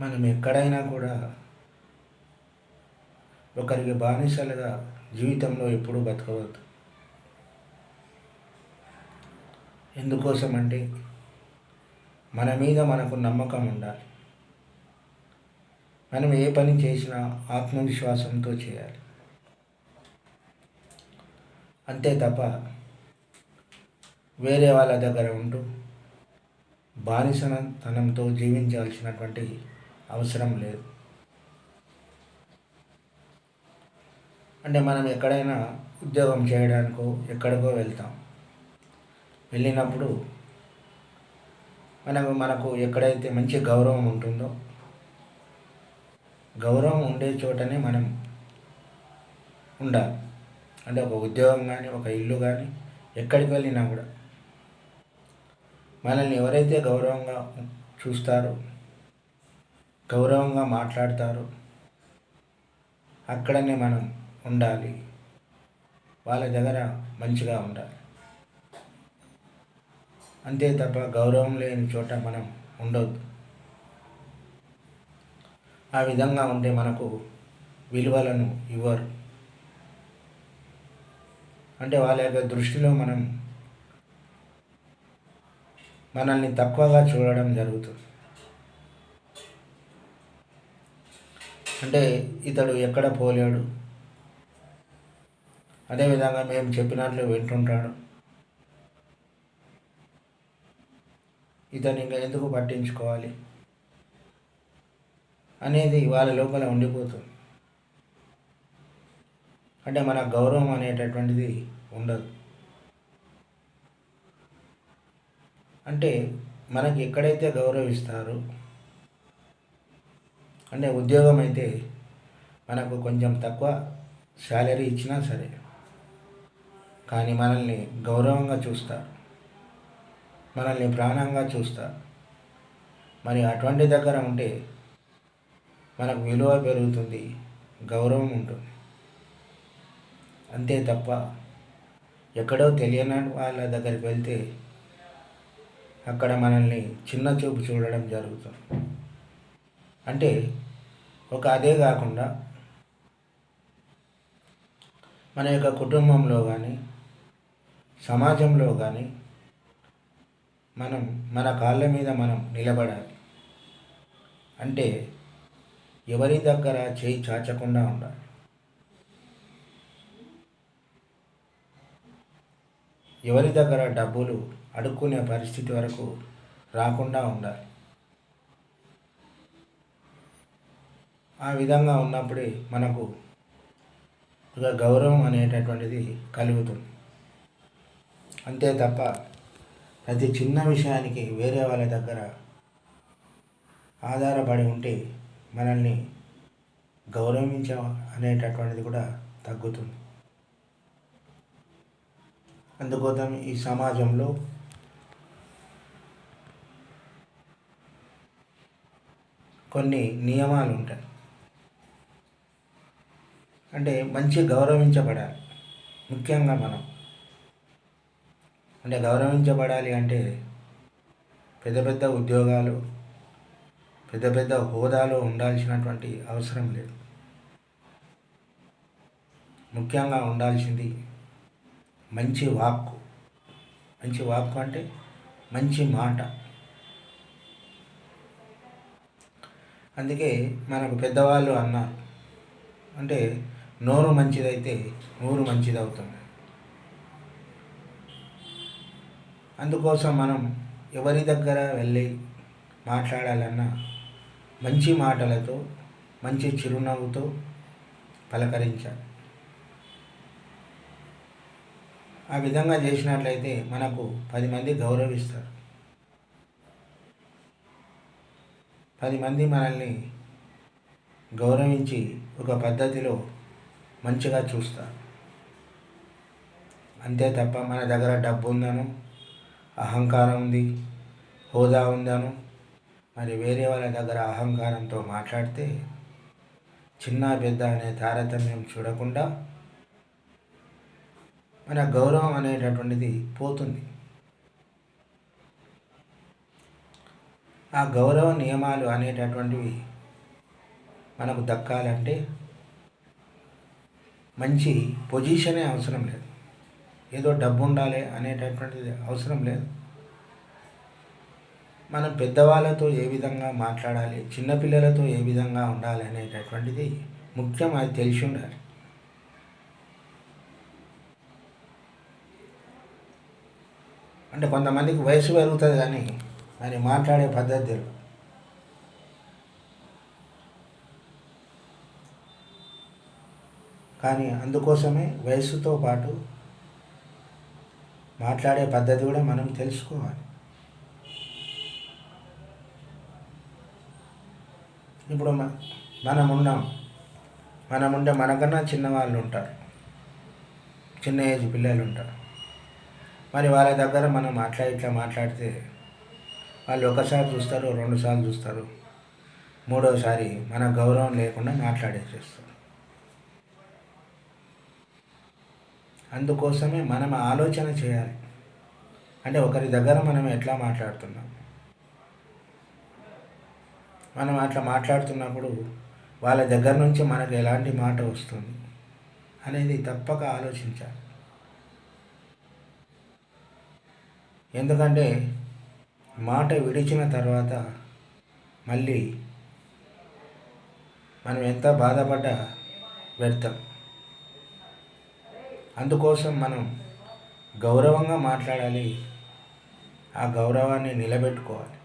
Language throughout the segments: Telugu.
మనం ఎక్కడైనా కూడా ఒకరికి బానిసలుగా జీవితంలో ఎప్పుడూ బతకవద్దు. ఎందుకోసం అంటే మన మీద మనకు నమ్మకం ఉండాలి. మనం ఏ పని చేసినా ఆత్మవిశ్వాసంతో చేయాలి. అంతే తప్ప వేరే వాళ్ళ దగ్గర ఉంటూ బానిసతనంతో జీవించాల్సినటువంటి అవసరం లేదు. అంటే మనం ఎక్కడైనా ఉద్యోగం చేయడానికో ఎక్కడికో వెళ్తాం. వెళ్ళినప్పుడు మనకు మనకు ఎక్కడైతే మంచి గౌరవం ఉంటుందో గౌరవం ఉండే చోటనే మనం ఉండాలి. అంటే ఒక ఉద్యోగం కానీ ఒక ఇల్లు కానీ ఎక్కడికి వెళ్ళినా కూడా మనల్ని ఎవరైతే గౌరవంగా చూస్తారో గౌరవంగా మాట్లాడతారు. అక్కడనే మనం ఉండాలి. వాళ్ళ దగ్గర మంచిగా ఉండాలి. అంతే తప్ప గౌరవం లేని చోట మనం ఉండొద్దు. ఆ విధంగా ఉంటే మనకు విలువలను ఇవ్వరు. అంటే వాళ్ళ యొక్క దృష్టిలో మనం మనల్ని తక్కువగా చూడడం జరుగుతుంది. అంటే ఇతడు ఎక్కడ పోలేడు. అదేవిధంగా మేము చెప్పినట్లు వింటుంటాడు. ఇతను ఇంకా ఎందుకు పట్టించుకోవాలి? అనేది వాళ్ళ లోపల ఉండిపోతుంది. అంటే మన గౌరవం అనేటటువంటిది ఉండదు. అంటే మనకి ఎక్కడైతే గౌరవిస్తారో అంటే ఉద్యోగం అయితే మనకు కొంచెం తక్కువ శాలరీ ఇచ్చినా సరే. కానీ మనల్ని గౌరవంగా చూస్తారు. మనల్ని ప్రాణంగా చూస్తారు. మరి అటువంటి దగ్గర ఉంటే మనకు విలువ పెరుగుతుంది గౌరవం ఉంటుంది. అంతే తప్ప ఎక్కడో తెలియని వాళ్ళ దగ్గరికి వెళ్తే అక్కడ మనల్ని చిన్న చూపు చూడడం జరుగుతుంది. అంటే ఒక అదే కాకుండా మన యొక్క కుటుంబంలో కానీ సమాజంలో కానీ మనం మన కాళ్ళ మీద మనం నిలబడాలి. అంటే ఎవరి దగ్గర చేయి చాచకుండా ఉండాలి. ఎవరి దగ్గర డబ్బులు అడుక్కునే పరిస్థితి వరకు రాకుండా ఉండాలి. ఆ విధంగా ఉన్నప్పుడే మనకు ఒక గౌరవం అనేటటువంటిది కలుగుతుంది. అంతే తప్ప ప్రతి చిన్న విషయానికి వేరే వాళ్ళ దగ్గర ఆధారపడి ఉంటే మనల్ని గౌరవించ అనేటటువంటిది కూడా తగ్గుతుంది. అందుకోసం ఈ సమాజంలో కొన్ని నియమాలు ఉంటాయి. అంటే మంచి గౌరవించబడాలి. ముఖ్యంగా మనం. అంటే గౌరవించబడాలి అంటే పెద్ద పెద్ద ఉద్యోగాలు పెద్ద పెద్ద హోదాలో ఉండాల్సినటువంటి అవసరం లేదు. ముఖ్యంగా ఉండాల్సింది మంచి వాక్కు. మంచి వాక్కు అంటే మంచి మాట. అందుకే మనకు పెద్దవాళ్ళు అన్నారు. అంటే నోరు మంచిదైతే నూరు మంచిది అవుతుంది అందుకోసం మనం ఎవరి దగ్గర వెళ్ళి మాట్లాడాలన్నా మంచి మాటలతో మంచి చిరునవ్వుతో పలకరించాలి. ఆ విధంగా చేసినట్లయితే మనకు పది మంది గౌరవిస్తారు. పది మంది మనల్ని గౌరవించి ఒక పద్ధతిలో మంచిగా చూస్తారు అంతే తప్ప మన దగ్గర డబ్బు ఉందను అహంకారం ఉంది హోదా ఉందను. మరి వేరే వాళ్ళ దగ్గర అహంకారంతో మాట్లాడితే చిన్న పెద్ద అనే తారతమ్యం చూడకుండా మన గౌరవం అనేటటువంటిది పోతుంది. ఆ గౌరవ నియమాలు అనేటటువంటివి మనకు దక్కాలంటే మంచి పొజిషనే అవసరం లేదు. ఏదో డబ్బు ఉండాలి అనేటటువంటిది అవసరం లేదు. మనం పెద్దవాళ్ళతో ఏ విధంగా మాట్లాడాలి చిన్నపిల్లలతో ఏ విధంగా ఉండాలి అనేటటువంటిది ముఖ్యం అది తెలిసి ఉండాలి. అంటే కొంతమందికి వయసు పెరుగుతుంది కానీ మరి మాట్లాడే పద్ధతి కానీ అందుకోసమే వయసుతో పాటు మాట్లాడే పద్ధతి కూడా మనం తెలుసుకోవాలి. ఇప్పుడు మనం ఉన్నాం మనం ఉండే మనకన్నా చిన్నవాళ్ళు ఉంటారు. చిన్న ఏజ్ పిల్లలు ఉంటారు. మరి వాళ్ళ దగ్గర మనం మాట్లాడి ఇట్లా మాట్లాడితే వాళ్ళు ఒకసారి చూస్తారు రెండుసార్లు చూస్తారు. మూడోసారి మన గౌరవం లేకుండా మాట్లాడేసేస్తారు. అందుకోసమే మనం ఆలోచన చేయాలి. అంటే ఒకరి దగ్గర మనం ఎట్లా మాట్లాడుతున్నాం? మనం అట్లా మాట్లాడుతున్నప్పుడు వాళ్ళ దగ్గర నుంచి మనకు ఎలాంటి మాట వస్తుంది అనేది తప్పక ఆలోచించాలి. ఎందుకంటే మాట విడిచిన తర్వాత మళ్ళీ మనం ఎంత బాధపడ్డా పెడతాం అందుకోసం మనం గౌరవంగా మాట్లాడాలి. ఆ గౌరవాన్ని నిలబెట్టుకోవాలి.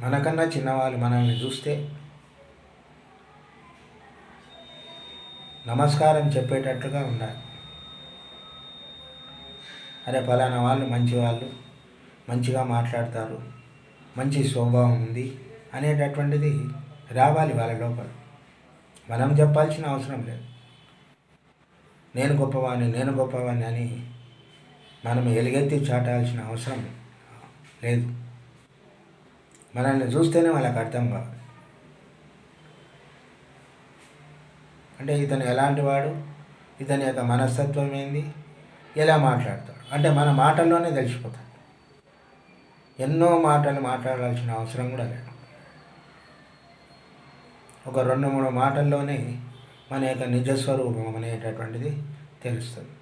మనకన్నా చిన్నవాళ్ళు మనల్ని చూస్తే నమస్కారం చెప్పేటట్లుగా ఉండాలి. అరే ఫలానా వాళ్ళు మంచి వాళ్ళు మంచిగా మాట్లాడతారు మంచి స్వభావం ఉంది అనేటటువంటిది రావాలి వాళ్ళ లోపల. మనం చెప్పాల్సిన అవసరం లేదు. నేను గొప్పవాణ్ణి నేను గొప్పవాణ్ణి అని మనం ఎలుగెత్తి చాటాల్సిన అవసరం లేదు. మనల్ని చూస్తేనే వాళ్ళకి అర్థం కావాలి అంటే ఇతను ఎలాంటి వాడు? ఇతని యొక్క మనస్తత్వం ఏంది? ఎలా మాట్లాడతాడు? అంటే మన మాటల్లోనే తెలిసిపోతాడు. ఎన్నో మాటలు మాట్లాడాల్సిన అవసరం కూడా లేదు. ఒక రెండు మూడు మాటల్లోనే మన యొక్క నిజస్వరూపం అనేటటువంటిది తెలుస్తుంది.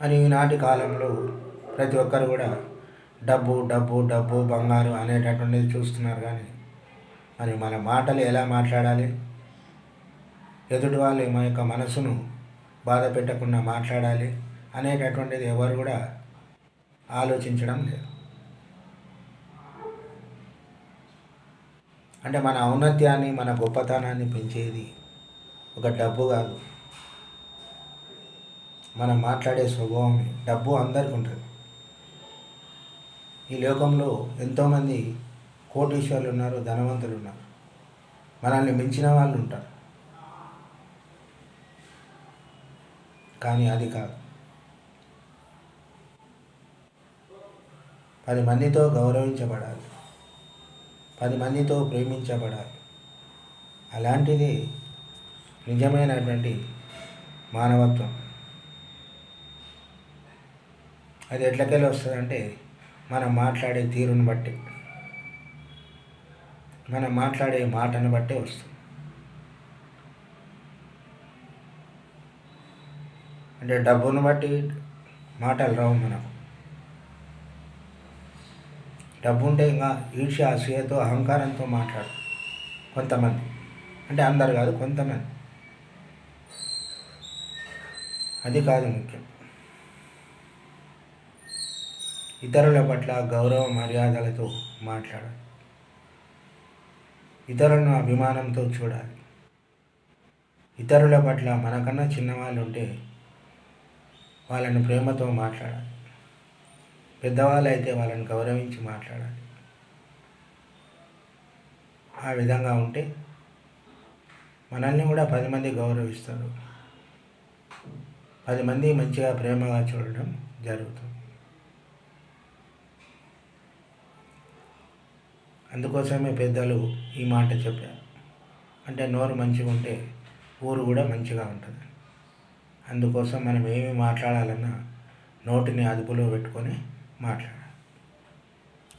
అని ఈనాటి కాలంలో ప్రతి ఒక్కరు కూడా డబ్బు డబ్బు డబ్బు బంగారు అనేటటువంటిది చూస్తున్నారు కానీ మరి మన మాటలు ఎలా మాట్లాడాలి? ఎదుటి వాళ్ళు మన యొక్క మనసును బాధ పెట్టకుండా మాట్లాడాలి అనేటటువంటిది ఎవరు కూడా ఆలోచించడం లేదు. అంటే మన ఔన్నత్యాన్ని మన గొప్పతనాన్ని పెంచేది ఒక డబ్బు కాదు. మనం మాట్లాడే స్వభావమే డబ్బు అందరికి ఉంటుంది. ఈ లోకంలో ఎంతోమంది కోటీశ్వర్లు ఉన్నారు ధనవంతులు ఉన్నారు. మనల్ని మించిన వాళ్ళు ఉంటారు. కానీ అది కాదు. పది మందితో గౌరవించబడాలి. పది మందితో ప్రేమించబడాలి. అలాంటిది నిజమైనటువంటి మానవత్వం. అది ఎట్లకెళ్ళి వస్తుందంటే మనం మాట్లాడే తీరును బట్టి మనం మాట్లాడే మాటను బట్టే వస్తుంది. అంటే డబ్బును బట్టి మాటలు రావు మనకు. డబ్బు ఉంటే ఇంకా ఈర్ష్య అసూయతో అహంకారంతో మాట్లాడు. కొంతమంది. అంటే అందరు కాదు కొంతమంది. అది కాదు ముఖ్యం. ఇతరుల పట్ల గౌరవ మర్యాదలతో మాట్లాడాలి. ఇతరులను అభిమానంతో చూడాలి. ఇతరుల పట్ల మనకన్నా చిన్నవాళ్ళు ఉంటే వాళ్ళని ప్రేమతో మాట్లాడాలి. పెద్దవాళ్ళు అయితే వాళ్ళని గౌరవించి మాట్లాడాలి. ఆ విధంగా ఉంటే మనల్ని కూడా పది మంది గౌరవిస్తారు. పది మంది మంచిగా ప్రేమగా చూడడం జరుగుతుంది. అందుకోసమే పెద్దలు ఈ మాట చెప్పారు. అంటే నోరు మంచిగా ఉంటే ఊరు కూడా మంచిగా ఉంటుంది. అందుకోసం మనం ఏమి మాట్లాడాలన్నా నోటిని అదుపులో పెట్టుకొని మాట్లాడాలి